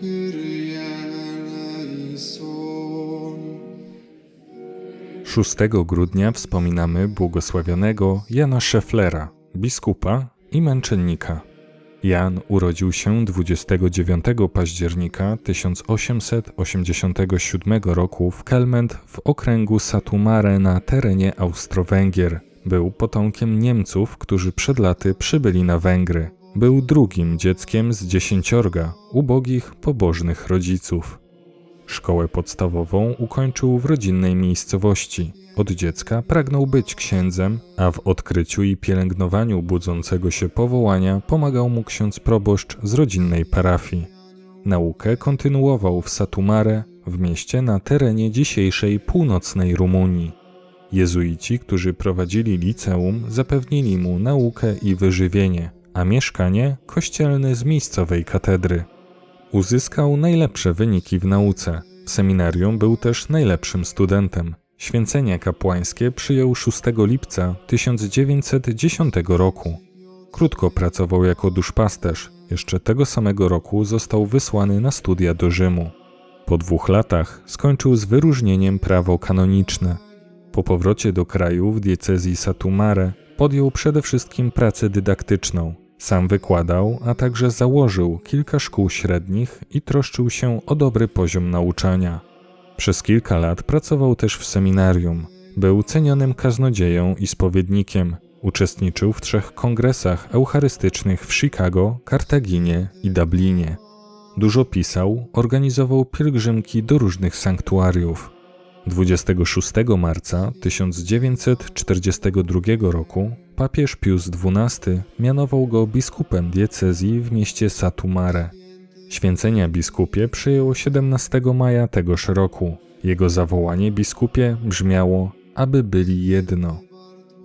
Kyrie eleison. 6 grudnia wspominamy błogosławionego Jana Szeflera, biskupa i męczennika. Jan urodził się 29 października 1887 roku w Kelment w okręgu Satumare na terenie Austro-Węgier. Był potomkiem Niemców, którzy przed laty przybyli na Węgry. Był drugim dzieckiem z dziesięciorga ubogich, pobożnych rodziców. Szkołę podstawową ukończył w rodzinnej miejscowości. Od dziecka pragnął być księdzem, a w odkryciu i pielęgnowaniu budzącego się powołania pomagał mu ksiądz proboszcz z rodzinnej parafii. Naukę kontynuował w Satumare, w mieście na terenie dzisiejszej północnej Rumunii. Jezuici, którzy prowadzili liceum, zapewnili mu naukę i wyżywienie, a mieszkanie kościelne z miejscowej katedry. Uzyskał najlepsze wyniki w nauce. W seminarium był też najlepszym studentem. Święcenia kapłańskie przyjął 6 lipca 1910 roku. Krótko pracował jako duszpasterz. Jeszcze tego samego roku został wysłany na studia do Rzymu. Po dwóch latach skończył z wyróżnieniem prawo kanoniczne. Po powrocie do kraju w diecezji Satumare podjął przede wszystkim pracę dydaktyczną. Sam wykładał, a także założył kilka szkół średnich i troszczył się o dobry poziom nauczania. Przez kilka lat pracował też w seminarium. Był cenionym kaznodzieją i spowiednikiem. Uczestniczył w trzech kongresach eucharystycznych w Chicago, Kartaginie i Dublinie. Dużo pisał, organizował pielgrzymki do różnych sanktuariów. 26 marca 1942 roku papież Pius XII mianował go biskupem diecezji w mieście Satumare. Święcenia biskupie przyjęło 17 maja tegoż roku. Jego zawołanie biskupie brzmiało, aby byli jedno.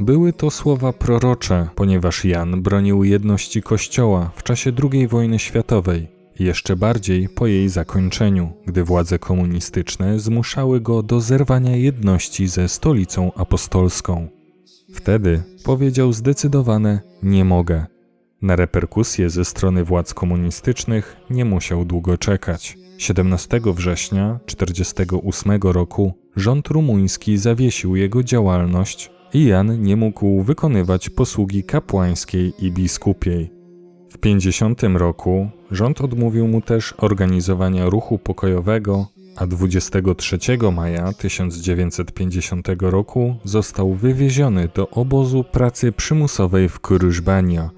Były to słowa prorocze, ponieważ Jan bronił jedności Kościoła w czasie II wojny światowej jeszcze bardziej po jej zakończeniu, gdy władze komunistyczne zmuszały go do zerwania jedności ze stolicą apostolską. Wtedy powiedział zdecydowane: Nie mogę. Na reperkusje ze strony władz komunistycznych nie musiał długo czekać. 17 września 1948 roku rząd rumuński zawiesił jego działalność i Jan nie mógł wykonywać posługi kapłańskiej i biskupiej. W 50 roku rząd odmówił mu też organizowania ruchu pokojowego, a 23 maja 1950 roku został wywieziony do obozu pracy przymusowej w Kurużbania.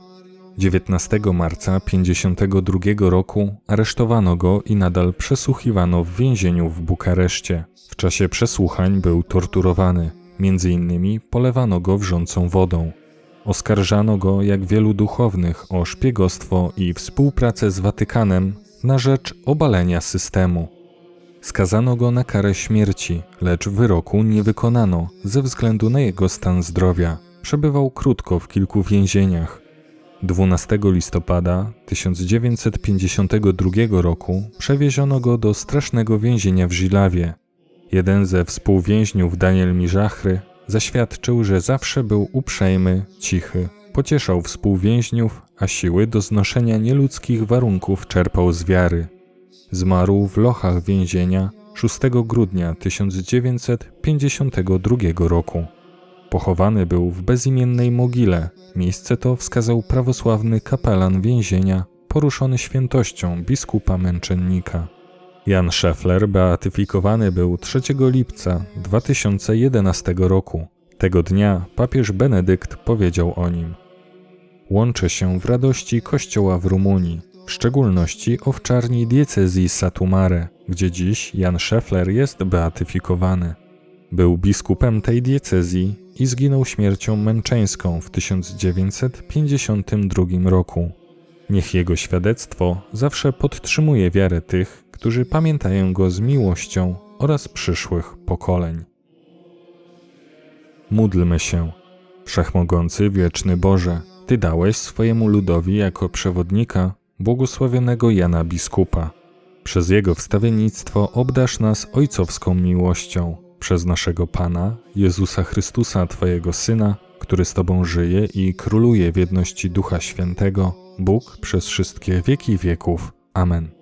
19 marca 52 roku aresztowano go i nadal przesłuchiwano w więzieniu w Bukareszcie. W czasie przesłuchań był torturowany. Między innymi polewano go wrzącą wodą. Oskarżano go, jak wielu duchownych, o szpiegostwo i współpracę z Watykanem na rzecz obalenia systemu. Skazano go na karę śmierci, lecz wyroku nie wykonano ze względu na jego stan zdrowia. Przebywał krótko w kilku więzieniach. 12 listopada 1952 roku przewieziono go do strasznego więzienia w Żilawie. Jeden ze współwięźniów, Daniel Miżachry, zaświadczył, że zawsze był uprzejmy, cichy, pocieszał współwięźniów, a siły do znoszenia nieludzkich warunków czerpał z wiary. Zmarł w lochach więzienia 6 grudnia 1952 roku. Pochowany był w bezimiennej mogile. Miejsce to wskazał prawosławny kapelan więzienia, poruszony świętością biskupa męczennika. Jan Scheffler beatyfikowany był 3 lipca 2011 roku. Tego dnia papież Benedykt powiedział o nim: Łączę się w radości Kościoła w Rumunii, w szczególności owczarni diecezji Satumare, gdzie dziś Jan Scheffler jest beatyfikowany. Był biskupem tej diecezji i zginął śmiercią męczeńską w 1952 roku. Niech jego świadectwo zawsze podtrzymuje wiarę tych, którzy pamiętają go z miłością oraz przyszłych pokoleń. Módlmy się. Wszechmogący, wieczny Boże, Ty dałeś swojemu ludowi jako przewodnika błogosławionego Jana Biskupa. Przez jego wstawiennictwo obdasz nas ojcowską miłością, przez naszego Pana, Jezusa Chrystusa, Twojego Syna, który z Tobą żyje i króluje w jedności Ducha Świętego, Bóg przez wszystkie wieki wieków. Amen.